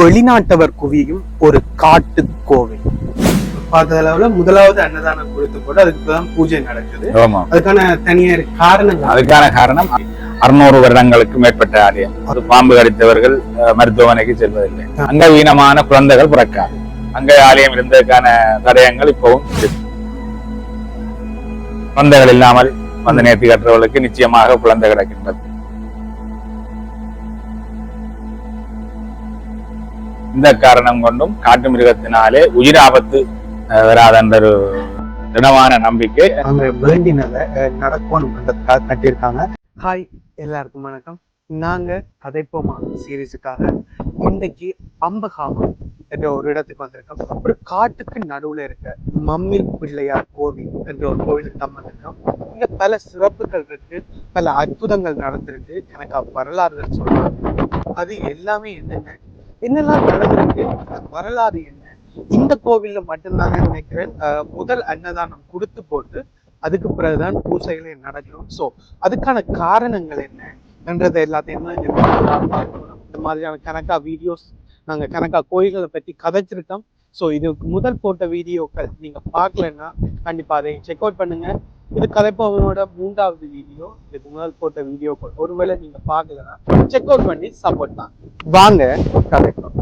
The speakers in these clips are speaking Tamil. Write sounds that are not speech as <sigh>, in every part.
வெளிநாட்டவர் குவியும் ஒரு காட்டு கோவில். பார்த்த அளவுல முதலாவது அன்னதானம் கொடுத்து போட்டு அதுக்கு தான் பூஜை நடக்குது. அதுக்கான தனியார் காரணங்கள். அதுக்கான காரணம் அறுநூறு வருடங்களுக்கு மேற்பட்ட ஆலயம். அது பாம்பு கடித்தவர்கள் மருத்துவமனைக்கு செல்வதில்லை. அங்கவீனமான குழந்தைகள் பிறக்காது. அங்க ஆலயம் இருந்ததுக்கான தடயங்கள் இப்பவும் இருக்கு. குழந்தைகள் இல்லாமல் வந்து நேர்த்தி கற்றவர்களுக்கு நிச்சயமாக குழந்தை கிடைக்கின்றது. இந்த காரணம் கொண்டும் காட்டு மிருகத்தினாலே உயிர் ஆபத்து அஹ், வராதென்ற ஒரு திடமான நம்பிக்கை. அவங்க வேண்டினதை அஹ், நடக்கணும்ன்றதுக்காக கட்டியிருக்காங்க. ஹாய் எல்லாருக்கும் வணக்கம். நாங்க கதைப்போமா சீரீஸுக்காக இன்றைக்கு அம்பகாமம் என்ற ஒரு இடத்துக்கு வந்திருக்கோம். ஒரு காட்டுக்கு நடுவுல இருக்க மம்மில் பிள்ளையார் கோவில் என்ற ஒரு கோவிலுக்கு தான் வந்திருக்கோம். இங்க பல சிறப்புகள் இருக்கு பல அற்புதங்கள் நடந்திருக்கு. எனக்கு வரலாறுகள் சொல்றாங்க அது எல்லாமே என்னென்ன என்னெல்லாம் நடந்திருக்கு? வரலாறு என்ன? இந்த கோவில்ல மட்டும்தாங்க நினைக்கிறேன். முதல் அன்னதானம் கொடுத்து போட்டு அதுக்கு பிறகுதான் பூசைகளே நடக்கும். ஸோ அதுக்கான காரணங்கள் என்னன்றது எல்லாத்தையும் தான் இந்த பார்க்கணும். இந்த மாதிரியான கணக்கா வீடியோஸ் நாங்க கணக்கா கோயில்களை பற்றி கதைச்சிருக்கோம். ஸோ இதுக்கு முதல் போட்ட வீடியோக்கள் நீங்க பார்க்கலன்னா கண்டிப்பா அதை செக் அவுட் பண்ணுங்க. இது கதைப்பவனோட மூன்றாவது வீடியோ. இதுக்கு முதல் போட்ட வீடியோக்கள் ஒருவேளை நீங்க பார்க்கலன்னா செக் அவுட் பண்ணி சப்போர்ட் தான். வாங்க கதைப்போம்.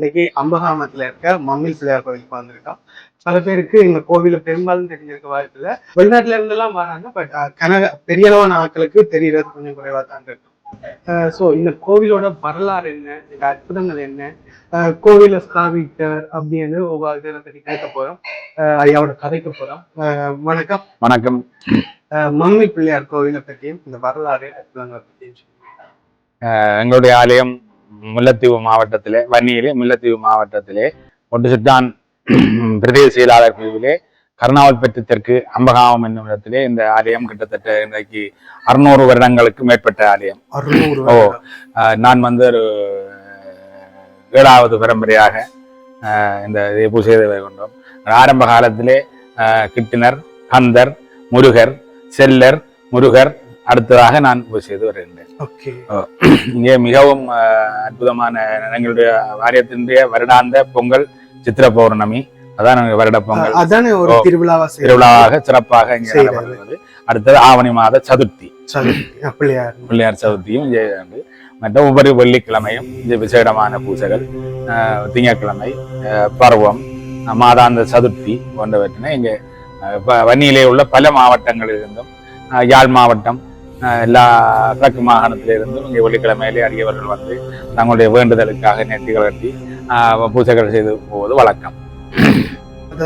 இன்னைக்கு அம்பகாமத்துல இருக்க மம்மில் பிள்ளையார் கோவிலுக்கு வந்திருக்கோம். பல பேருக்கு எங்க கோவில பெரும்பாலும் தெரிஞ்சிருக்க வாய்ப்பு இல்லை வெளிநாட்டுல இருந்தெல்லாம் வராங்க பட் கனக பெரிய அளவான ஆட்களுக்கு தெரியறது கொஞ்சம் குறைவா தான் இருக்கும் ஸோ இந்த கோவிலோட வரலாறு என்ன? இந்த அற்புதங்கள் என்ன? கோவிலை ஸ்தாபித்தவர் அப்படின்னு ஒவ்வொரு பத்தி கேட்க போறோம். அஹ் ஐயாவோட கதைக்க போறோம். அஹ் வணக்கம். வணக்கம். மம்மி பிள்ளையார் கோவிலை பற்றியும் இந்த வரலாறு அற்புதங்களை பற்றியும் எங்களுடைய ஆலயம் முல்லைத்தீவு மாவட்டத்திலே வன்னியிலே முல்லைத்தீவு மாவட்டத்திலே ஒட்டுசுட்டான் <clears throat> பிரதேச செயலாளர் பிரிவிலே கருணாவல்பட்டு தெற்கு அம்பகாமம் என்னும் இடத்திலே இந்த ஆலயம் கிட்டத்தட்ட இன்றைக்கு அறுநூறு வருடங்களுக்கு மேற்பட்ட ஆலயம் ஓ. நான் வந்து ஒரு ஏழாவது பரம்பரையாக இந்த இதை பூஜை செய்து கொண்டோம் ஆரம்ப காலத்திலே கிட்டினர் கந்தர் முருகர் செல்லர் முருகர் அடுத்ததாக நான் பூஜை செய்து வருகின்றேன். இங்கே மிகவும் அற்புதமான எங்களுடைய வாரியத்தினுடைய வருடாந்த பொங்கல் சித்திர பௌர்ணமி. அதான் வருட பொங்கல். அதானே ஒரு. திருவிழாவா. திருவிழாவாக சிறப்பாக இங்கே அடுத்தது ஆவணி மாத சதுர்த்தி. பிள்ளையார் பிள்ளையார் சதுர்த்தியும் இங்கே மற்ற ஒவ்வொரு வெள்ளிக்கிழமையும் இங்கே விசேடமான பூஜைகள் திங்கட்கிழமை பருவம் மாதாந்த சதுர்த்தி போன்றவற்றினை இங்கே வன்னியிலே உள்ள பல மாவட்டங்களிலிருந்தும் யாழ் மாவட்டம் எல்லா கிழக்கு மாகாணத்திலிருந்தும் இங்கே வெள்ளிக்கிழமையிலே அடியவர்கள் வந்து தங்களுடைய வேண்டுதலுக்காக நெட்டிகள் கட்டி பூஜைகள் செய்து போவது வழக்கம்.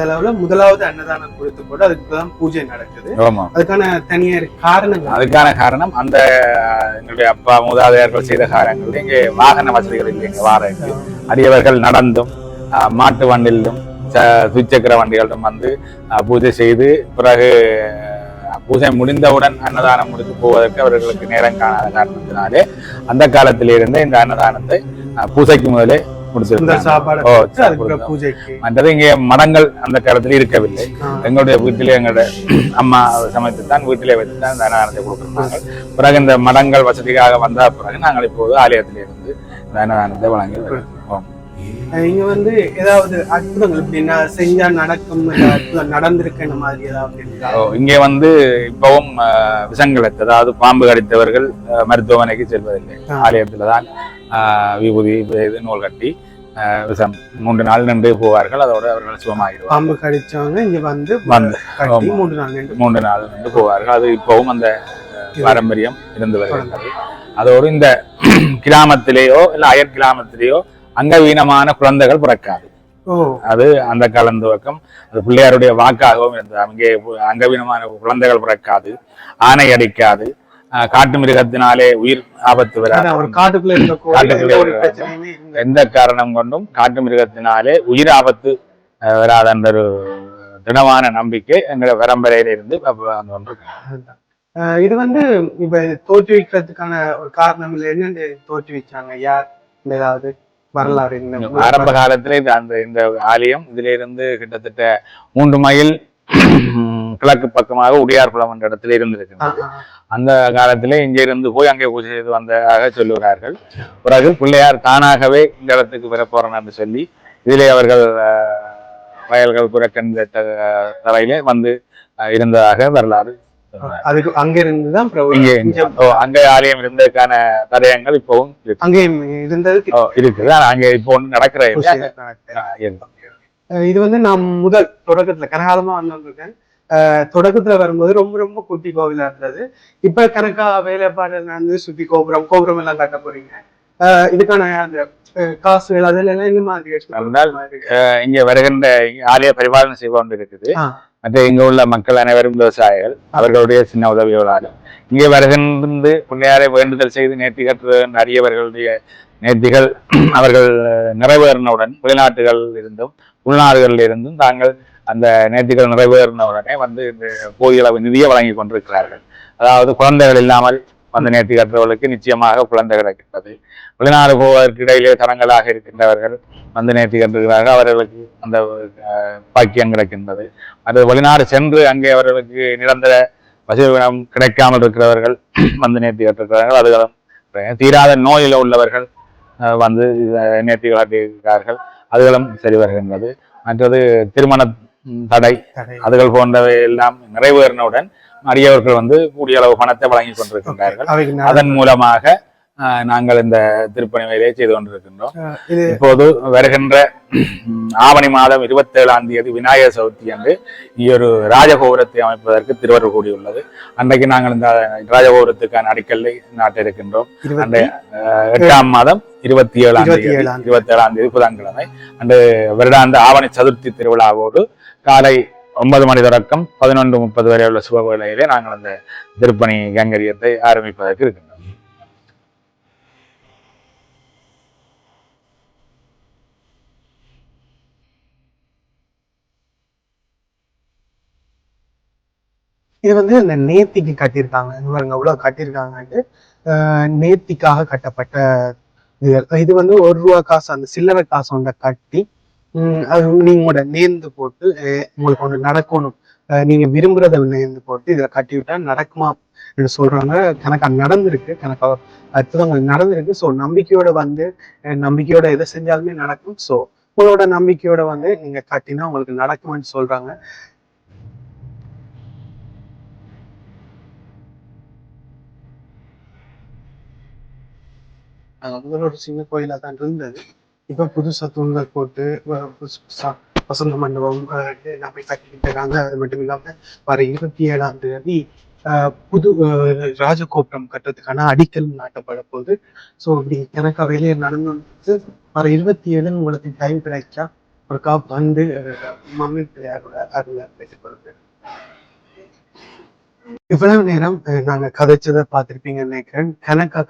அளவுல முதலாவது அன்னதானம் கொடுத்து போட்டு அதுக்கு தான் பூஜை நடக்குது. அதுக்கான தனியார் காரணங்கள்? அதுக்கான காரணம் அந்த எங்களுடைய அப்பா மூதாதையர்கள் செய்த காரணங்கள். இங்கே வாகன வசதிகள் இல்லை இங்கே வாரது அடியவர்கள் நடந்தும் மாட்டு வண்டிலும் துச்சக்கர வண்டிகளிலும் வந்து பூஜை செய்து பிறகு பூஜை முடிந்தவுடன் அன்னதானம் முடித்து போவதற்கு அவர்களுக்கு நேரம் காணாத காரணத்தினாலே அந்த காலத்திலிருந்து இந்த அன்னதானத்தை பூஜைக்கு முதலே மற்றது இங்கே மடங்கள் அந்த காலத்தில் இருக்கவில்லை. எங்களுடைய வீட்டிலே எங்களுடைய <clears throat> அம்மா சமைத்து தான் வீட்டிலே வைத்து தான் இந்த அன்னதானத்தை கொடுக்குறாங்க பிறகு இந்த மடங்கள் வசதிக்காக வந்த பிறகு நாங்கள் இப்போது ஆலயத்திலே இருந்து இந்த அன்னதானத்தை வழங்கி வருகிறோம். இங்க வந்து ஏதாவது அற்புதங்கள் இப்படின்னா செஞ்சா நடக்கும் அற்புதம் நடந்திருக்கு இந்த மாதிரி ஏதாவது இங்கே வந்து இப்பவும் விஷங்கள் அதாவது பாம்பு கடித்தவர்கள் மருத்துவமனைக்கு செல்வதில்லை. ஆலயத்தில் தான் விபூதி இது நூல் கட்டி விஷம் மூன்று நாள் நின்று போவார்கள். அதோடு அவர்கள் சுகமாகிடுவார் பாம்பு கடிச்சவங்க இங்க வந்து வந்து. மூன்று நாள் நின்று மூன்று நாள் நின்று போவார்கள். அது இப்பவும் அந்த பாரம்பரியம் இருந்து வருகின்றது அதோடு இந்த <clears throat> கிராமத்திலேயோ இல்ல அயல் கிராமத்திலேயோ அங்கவீனமான குழந்தைகள் பிறக்காது. அது அந்த காலம் துவக்கம் அது பிள்ளையாருடைய வாக்காகவும் இருந்தது. அங்கே அங்கவீனமான குழந்தைகள் பிறக்காது ஆணை அடிக்காது. காட்டு மிருகத்தினாலே உயிர் ஆபத்து வராது. காட்டுக்குள்ள எந்த காரணம் கொண்டும் காட்டு மிருகத்தினாலே உயிர் ஆபத்து வராத என்ற ஒரு திடமான நம்பிக்கை எங்களோட பரம்பரையில இருந்து இது வந்து இப்ப தோற்றுவிக்கிறதுக்கான ஒரு காரணம் இல்லை என்னன்னு தோற்றுவிச்சாங்க? யார் ஏதாவது? வரலாறு ஆரம்ப காலத்துல இது அந்த இந்த ஆலயம் இதுல இருந்து கிட்டத்தட்ட மூன்று மைல் கிழக்கு பக்கமாக உடையார்குளம் என்ற இடத்துல இருந்திருக்கு அந்த காலத்திலே இங்கே இருந்து போய் அங்கே பூஜை செய்து வந்ததாக சொல்லுகிறார்கள். பிறகு பிள்ளையார் தானாகவே இந்த இடத்துக்கு வர போறேன் என்று சொல்லி இதிலே அவர்கள் வயல்கள் புறக்கணிந்த தரையிலே வந்து இருந்ததாக வரலாறு. அதுக்கு அங்க இருந்து. தான் இங்கே அங்கே ஆலயம் இருந்ததுக்கான தடயங்கள் இப்பவும் அங்கே இருந்ததுக்கு ஓ, இருக்குது. அங்கே இப்போ ஒண்ணும் நடக்கிற இது வந்து நான் முதல் தொடக்கத்துல கனகாலமா வந்திருக்கேன். தொடக்கத்துல வரும்போது ரொம்ப ரொம்ப குட்டி கோவிலா இருந்தது இப்ப கணக்கா வேலைப்பாடு நடந்து சுத்தி கோபுரம் கோபுரம் எல்லாம் கட்ட போறீங்க. இதுக்கான அந்த அஹ் காசுகள் அதெல்லாம் இந்த மாதிரி இங்கே வருகின்ற ஆலய பரிபாலனை கொண்டு இருக்குது. மற்ற இங்கு உள்ள மக்கள் அனைவரும் விவசாயிகள் அவர்களுடைய சின்ன உதவிகளால். இங்கே வருகின்ற பிள்ளையாரை வேண்டுதல் செய்து நேர்த்திகற்று அறியவர்களுடைய அரியவர்களுடைய நேர்த்திகள் <clears throat> அவர்கள் நிறைவேறினவுடன் வெளிநாட்டுகளில் இருந்தும் உள்நாடுகளில் இருந்தும் தாங்கள் அந்த நேர்த்திகள் நிறைவேறினவுடனே வந்து இந்த போதிய அளவு நிதியை வழங்கி கொண்டிருக்கிறார்கள். அதாவது குழந்தைகள் இல்லாமல் வந்து நேர்த்தி கற்றவர்களுக்கு நிச்சயமாக குழந்தை கிடைக்கின்றது. வெளிநாடு போவதற்கு இடையிலே தரங்களாக இருக்கின்றவர்கள் வந்து நேர்த்தி கற்றுகிறார்கள் அவர்களுக்கு அந்த பாக்கியம் கிடைக்கின்றது. அது வெளிநாடு சென்று அங்கே அவர்களுக்கு நிரந்தர வசதிடம் கிடைக்காமல் இருக்கிறவர்கள் <clears throat> வந்து நேர்த்தி கற்றுக்கிறார்கள் அதுகளும் தீராத நோயில் உள்ளவர்கள் வந்து நேர்த்தி காட்டியிருக்கிறார்கள். அதுகளும் சரி வருகின்றது. மற்றது திருமண தடை. அதுகள் போன்றவை எல்லாம் நிறைவேறினவுடன் அடியவர்கள் வந்து கூடிய அளவு பணத்தை வழங்கி கொண்டிருக்கின்றார்கள். அதன் மூலமாக நாங்கள் இந்த திருப்பணி வேலையை செய்து கொண்டிருக்கின்றோம். இப்போது வருகின்ற ஆவணி மாதம் இருபத்தி ஏழாம் தேதி விநாயகர் சதுர்த்தி அன்று ஒரு ராஜகோபுரத்தை அமைப்பதற்கு திருவருள் கூடியுள்ளது. அன்றைக்கு நாங்கள் இந்த ராஜகோபுரத்துக்கான அடிக்கல்லை நாட்ட இருக்கின்றோம் அஹ், எட்டாம் மாதம் இருபத்தி ஏழாம் இருபத்தி தேதி ஏழாம் தேதி. இருபத்தி ஏழாம் தேதி புதன்கிழமை. அன்று வருடாந்த ஆவணி சதுர்த்தி திருவிழாவோடு காலை ஒன்பது மணி தொடக்கம் பதினொன்று முப்பது வரை உள்ள சுப வேளையிலே நாங்கள் அந்த திருப்பணி கங்கரியத்தை ஆரம்பிப்பதற்கு இருக்கின்றோம். இது வந்து இந்த நேர்த்திக்கு கட்டியிருக்காங்க. இது பாருங்க அவ்வளோ கட்டியிருக்காங்கன்ட்டு நேர்த்திக்காக கட்டப்பட்ட இது. இது வந்து ஒரு ரூபா காசு அந்த சில்லறை காசு ஒன்றை கட்டி அது நீங்களோட நேர்ந்து போட்டு உங்களுக்கு ஒன்று நடக்கணும். அஹ் நீங்க விரும்புறத நேர்ந்து போட்டு இதை கட்டி விட்டா நடக்குமா என்று சொல்றாங்க. கணக்கா நடந்திருக்கு. கணக்கா அற்புதங்கள் நடந்திருக்கு. ஸோ நம்பிக்கையோட வந்து நம்பிக்கையோட எதை செஞ்சாலுமே நடக்கும். ஸோ உங்களோட நம்பிக்கையோட வந்து நீங்க கட்டினா உங்களுக்கு நடக்கும்னு சொல்றாங்க. அது ஒரு சின்ன கோயிலாக தான் இருந்தது. இப்ப புதுசாக தூண்கள் போட்டு வ- வசந்த மண்டபம் அஹ், எல்லாமே கட்டிக்கிட்டு இருக்காங்க அது மட்டும் இல்லாம வர இருபத்தி ஏழாம் தேதி புது அஹ், ராஜகோபுரம் கட்டுறதுக்கான அடிக்கல் நாட்டப்பட போகுது. ஸோ இப்படி எனக்கு வேலையை நடந்து வர இருபத்தி ஏழு உங்களுக்கு டைம் கிடைச்சா ஒரு காப் வந்து மம்மி பிள்ளையாரோட அருளை பேசப்படுது இவ்வளவு நேரம் நாங்க கதைச்சதை பார்த்திருப்பீங்கன்னு நினைக்கிறேன். கணக்கா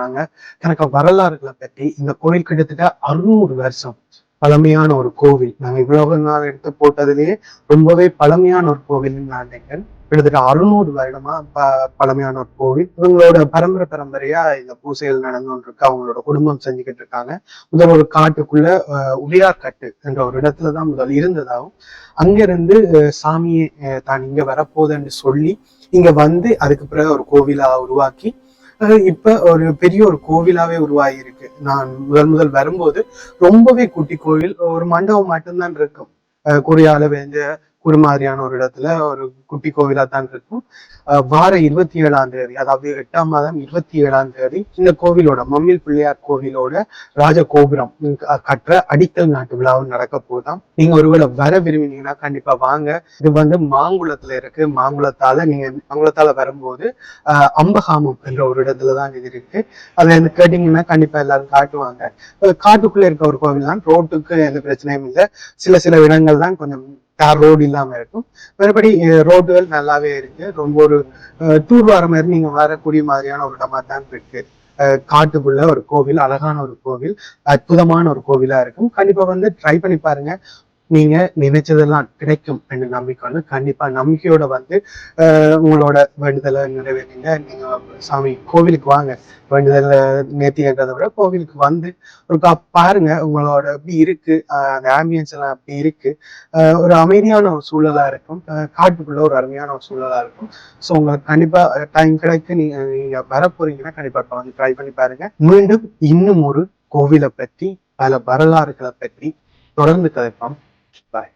நாங்க. கணக்கா வரலாறுகளை பற்றி இந்த கோவில் கிட்டத்தட்ட அறுநூறு வருஷம் பழமையான ஒரு கோவில். நாங்க இவ்வளவு நாள் எடுத்து போட்டதுலயே ரொம்பவே பழமையான ஒரு கோவில்னு நான் நினைக்கிறேன். கிட்டத்தட்ட அறுநூறு வருடமா ப பழமையான ஒரு கோவில். இவங்களோட பரம்பரை பரம்பரையா இந்த பூசைகள் நடந்துட்டு இருக்கு. அவங்களோட குடும்பம் செஞ்சுக்கிட்டு இருக்காங்க. முதல் ஒரு காட்டுக்குள்ள உடையார்கட்டு என்ற ஒரு இடத்துல தான் முதல் இருந்ததாகவும் அங்கிருந்து சாமியை தான் இங்க வரப்போகுதுன்னு சொல்லி இங்க வந்து அதுக்கு பிறகு ஒரு கோவிலா உருவாக்கி அஹ் இப்ப ஒரு பெரிய ஒரு கோவிலாவே உருவாகி இருக்கு நான் முதல் முதல் வரும்போது ரொம்பவே குட்டி கோவில். ஒரு மண்டபம் மட்டும்தான் இருக்கும். அஹ் கூடிய ஒரு மாதிரியான ஒரு இடத்துல ஒரு குட்டி கோவிலா தான் இருக்கும். வார இருபத்தி ஏழாம் தேதி அதாவது எட்டாம் மாதம் இருபத்தி ஏழாம் தேதி இந்த கோவிலோட மம்மில் பிள்ளையார் கோவிலோட ராஜ கோபுரம் கற்ற கட்டுற அடிக்கல் நாட்டு விழாவும் நடக்க போதாம் நீங்க ஒருவேளை வர விரும்பினீங்கன்னா கண்டிப்பா வாங்க. இது வந்து மாங்குளத்துல இருக்கு. மாங்குளத்தால நீங்க மாங்குளத்தால வரும்போது அஹ் அம்பகாமம் என்ற ஒரு இடத்துல தான் இது இருக்கு. அதை வந்து கேட்டீங்கன்னா கண்டிப்பா எல்லாரும் காட்டுவாங்க. காட்டுக்குள்ள இருக்க ஒரு கோவில் தான். ரோட்டுக்கு எந்த பிரச்சனையும் இல்லை. சில சில இடங்கள் தான் கொஞ்சம் தார் ரோடு இல்லாம இருக்கும். மறுபடி ரோடுகள் நல்லாவே இருக்கு. ரொம்ப ஒரு டூர் வர மாதிரி நீங்க வரக்கூடிய மாதிரியான ஒரு இடமா தான் இருக்கு. காட்டுக்குள்ள ஒரு கோவில் அழகான ஒரு கோவில் அற்புதமான ஒரு கோவிலா இருக்கும். கண்டிப்பா வந்து ட்ரை பண்ணி பாருங்க. நீங்க நினைச்சதெல்லாம் கிடைக்கும் என்று நம்பிக்கை கண்டிப்பா நம்பிக்கையோட வந்து உங்களோட வேண்டுதலை நிறைவேறீங்க நீங்க சாமி கோவிலுக்கு வாங்க. வேண்டுதலை நேர்த்தின்றதை விட கோவிலுக்கு வந்து ஒரு பாருங்க உங்களோட எப்படி இருக்கு அந்த ஆம்பியன்ஸ் எல்லாம் அப்படி இருக்கு. ஒரு அமைதியான ஒரு சூழலா இருக்கும். காட்டுக்குள்ள ஒரு அருமையான ஒரு சூழலா இருக்கும். ஸோ உங்களுக்கு கண்டிப்பா டைம் கிடைக்க நீங்க நீங்க வர போறீங்கன்னா கண்டிப்பா இப்ப வந்து ட்ரை பண்ணி பாருங்க. மீண்டும் இன்னும் ஒரு கோவிலை பற்றி பல வரலாறுகளை பற்றி தொடர்ந்து கதைப்போம். பாய்